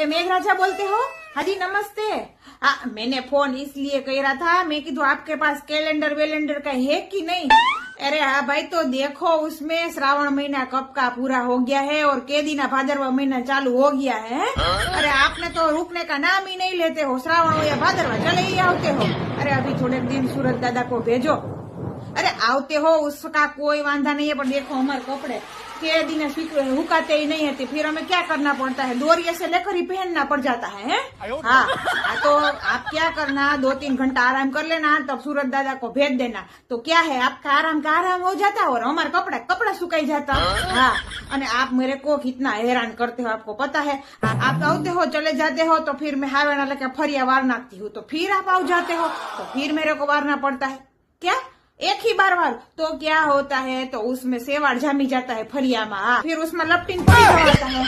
ए मेघराजा बोलते हो? हाँ जी नमस्ते। हाँ मैंने फ़ोन इसलिए कह रहा था, मैं कीधु आपके पास कैलेंडर वेलेंडर का है कि नहीं? अरे हाँ भाई तो देखो, उसमें श्रावण महीना कब का पूरा हो गया है और केदीना भादरवा महीना चालू हो गया है। अरे, आपने तो रुकने का नाम ही नहीं लेते हो। श्रावण हो या भादरवा चले ही आते हो। अरे, अभी थोड़े दिन सूरज दादा को भेजो। अरे आवते हो उसका कोई वांधा नहीं है पर देखो हमारे कपड़े के दिन हुकाते ही नहीं है फिर हमें क्या करना पड़ता है दोरिया से लेकर ही पहनना पड़ जाता है, हैं? हाँ तो आप क्या करना दो तीन घंटा आराम कर लेना तब सूरज दादा को भेज देना तो क्या है आपका आराम का आराम हो जाता है और हमारे कपड़ा कपड़ा सुखाई जाता हाँ અને आप मेरे को कितना हैरान करते हो आपको पता है आप आते हो चले जाते हो तो फिर मैं हावेना लेके फरिया वार नाखती हूँ तो फिर आप आओ जाते हो तो फिर मेरे को वारना पड़ता है क्या एक ही बार बार तो क्या होता है? तो उसमें सेवाड़ जामी जाता है फरिया में फिर उसमें लपटिन पड़ी जाता है।